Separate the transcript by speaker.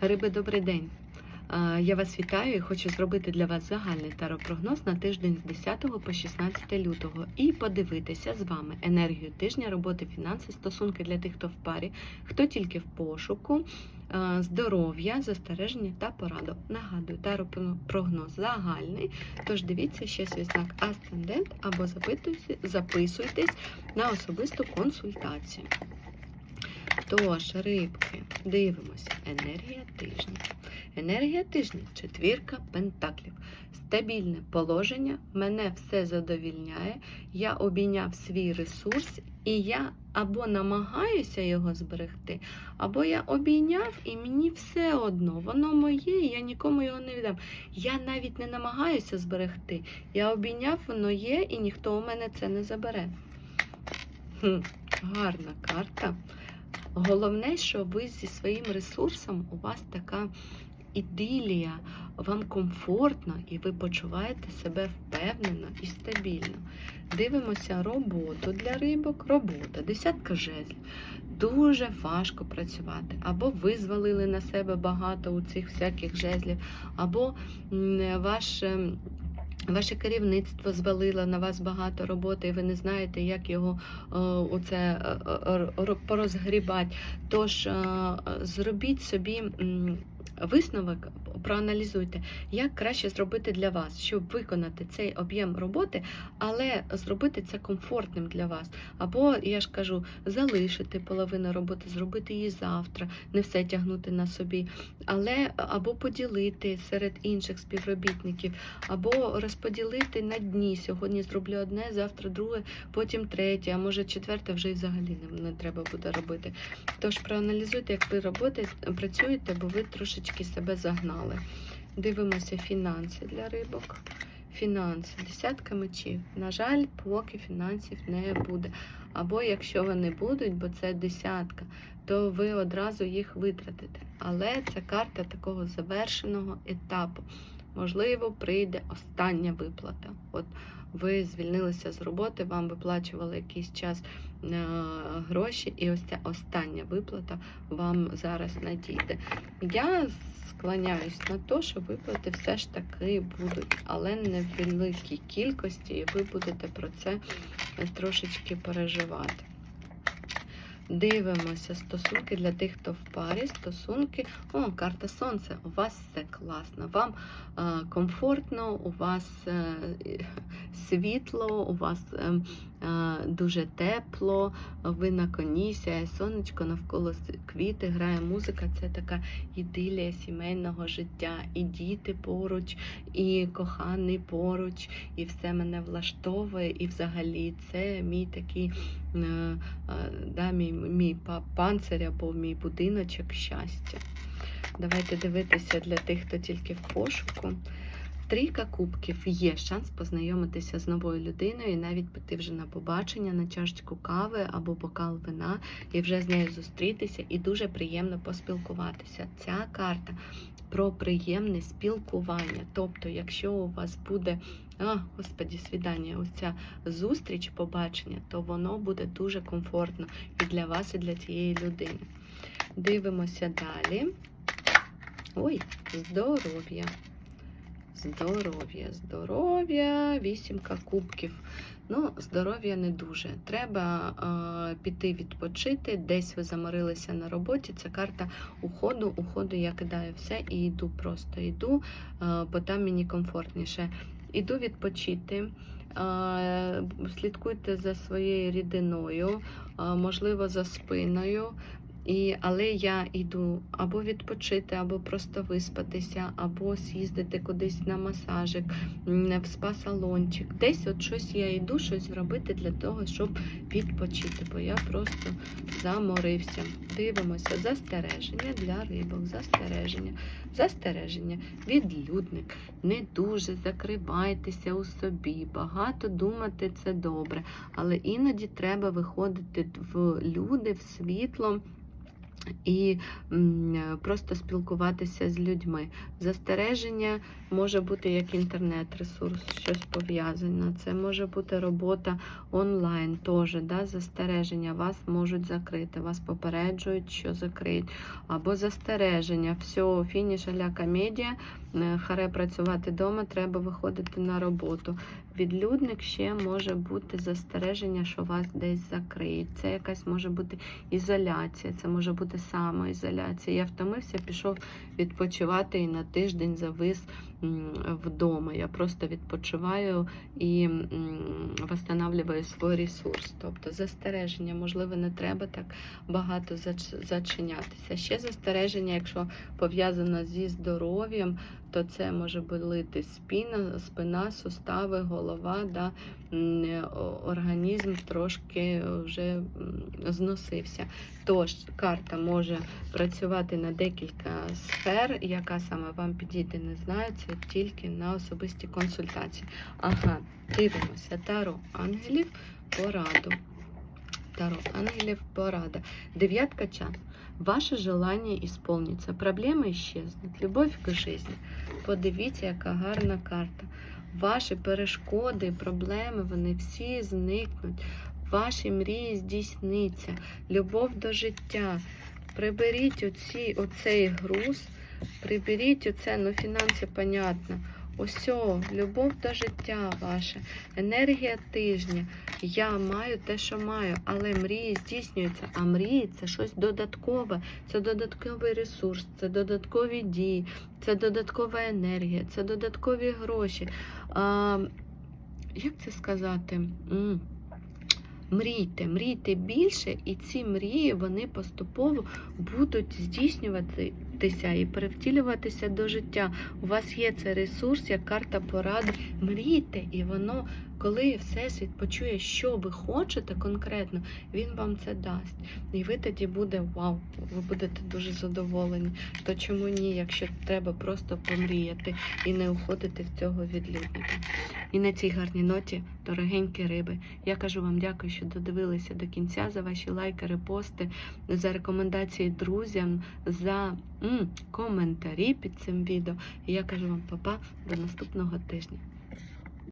Speaker 1: Риби, добрий день. Я вас вітаю і хочу зробити для вас загальний таропрогноз на тиждень з 10 по 16 лютого і подивитися з вами енергію тижня, роботи, фінанси, стосунки для тих, хто в парі, хто тільки в пошуку, здоров'я, застереження та пораду. Нагадую, таропрогноз загальний. Тож дивіться ще свій знак Асцендент або записуйтесь на особисту консультацію. Тож, рибки, дивимося. Енергія тижня. Енергія тижня четвірка пентаклів. Стабільне положення, мене все задовільняє. Я обійняв свій ресурс, і я або намагаюся його зберегти, або я обійняв, і мені все одно, воно моє, і я нікому його не віддам. Я навіть не намагаюся зберегти. Я обійняв, воно є, і ніхто у мене це не забере. Хм, гарна карта. Головне, що ви зі своїм ресурсом у вас така ідилія, вам комфортно і ви почуваєте себе впевнено і стабільно. Дивимося роботу для рибок. Робота, десятка жезлів. Дуже важко працювати. Або ви звалили на себе багато у цих всяких жезлів, або ваш. Ваше керівництво звалило на вас багато роботи, і ви не знаєте, як його у оце е, е, порозгрібати. Тож е, зробіть собі висновок, проаналізуйте, як краще зробити для вас, щоб виконати цей об'єм роботи, але зробити це комфортним для вас. Або, я ж кажу, залишити половину роботи, зробити її завтра, не все тягнути на собі, але або поділити серед інших співробітників, або розподілити на дні. Сьогодні зроблю одне, завтра друге, потім третє, а може четверте вже і взагалі не, треба буде робити. Тож проаналізуйте, як ви роботи, працюєте, бо ви трошечки себе загнали. Дивимося фінанси для рибок. Фінанси, десятка мечів. На жаль, поки фінансів не буде. Або якщо вони будуть, бо це десятка, то ви одразу їх витратите. Але це карта такого завершеного етапу. Можливо, прийде остання виплата. От ви звільнилися з роботи, вам виплачували якийсь час е, гроші, і ось ця остання виплата вам зараз надійде. Я склоняюсь на те, що виплати все ж таки будуть, але не в великій кількості, і ви будете про це трошечки переживати. Дивимося стосунки для тих, хто в парі. Стосунки. О, карта сонця. У вас все класно. Вам е, комфортно, у вас е, світло, у вас е, е, дуже тепло, ви на коні, сяє сонечко, навколо квіти, грає музика. Це така ідилія сімейного життя. І діти поруч, і коханий поруч, і все мене влаштовує. І взагалі це мій такий е, е, да, мій, мій панцир або мій будиночок щастя. Давайте дивитися для тих, хто тільки в пошуку. Трійка кубків є шанс познайомитися з новою людиною і навіть піти вже на побачення, на чашечку кави або бокал вина, і вже з нею зустрітися, і дуже приємно поспілкуватися. Ця карта про приємне спілкування. Тобто, якщо у вас буде, а, господі, свідання, ось ця зустріч, побачення, то воно буде дуже комфортно і для вас, і для цієї людини. Дивимося далі. Ой, здоров'я. Здоров'я, здоров'я, вісімка кубків. Ну, здоров'я не дуже. Треба е, піти відпочити. Десь ви заморилися на роботі. Це карта уходу. Уходу я кидаю все і йду, просто йду, е, бо там мені комфортніше. Іду відпочити. Слідкуйте за своєю рідиною, можливо, за спиною. І, але я йду або відпочити, або просто виспатися, або з'їздити кудись на масажик, в спа-салончик. Десь от щось я йду, щось зробити для того, щоб відпочити, бо я просто заморився. Дивимося, застереження для рибок, застереження, застереження, відлюдник. Не дуже закривайтеся у собі. Багато думати це добре, але іноді треба виходити в люди, в світло і просто спілкуватися з людьми. Застереження може бути як інтернет-ресурс, щось пов'язане. Це може бути робота онлайн теж, да, застереження. Вас можуть закрити, вас попереджують, що закриють. Або застереження. Все, фініш аля комедія, е, харе працювати вдома, треба виходити на роботу. Відлюдник ще може бути застереження, що вас десь закриють. Це якась може бути ізоляція, це може бути самоізоляція. Я втомився, пішов відпочивати і на тиждень завис вдома. Я просто відпочиваю і встановлюю свій ресурс. Тобто застереження, можливо, не треба так багато зачинятися. Ще застереження, якщо пов'язано зі здоров'ям, то це може болити спина, спина, сустави, голова, да, організм трошки вже зносився. Тож карта може працювати на декілька сфер. Яка саме вам підійде, не знаю. Це тільки на особисті консультації. Ага, дивимося. Таро ангелів пораду. Таро ангелів порада. Дев'ятка час. Ваше желання исполнится, проблеми исчезнуть, любов к жизни. Подивіться, яка гарна карта. Ваші перешкоди, проблеми, вони всі зникнуть. Ваші мрії здійсняться, любов до життя. Приберіть оці, оцей груз, приберіть оце, ну фінанси, понятно. Ось, любов до життя ваше, енергія тижня. Я маю те, що маю, але мрії здійснюються. А мрії це щось додаткове, це додатковий ресурс, це додаткові дії, це додаткова енергія, це додаткові гроші. А, як це сказати? Мрійте, мрійте більше, і ці мрії вони поступово будуть здійснюватися і перевтілюватися до життя. У вас є цей ресурс, як карта поради. Мрійте, і воно, коли Всесвіт почує, що ви хочете конкретно, він вам це дасть. І ви тоді буде вау, ви будете дуже задоволені. То чому ні, якщо треба просто помріяти і не уходити в цього відлюдника? І на цій гарній ноті, дорогенькі риби, я кажу вам дякую, що додивилися до кінця за ваші лайки, репости, за рекомендації друзям, за м, коментарі під цим відео. І я кажу вам, папа, до наступного тижня.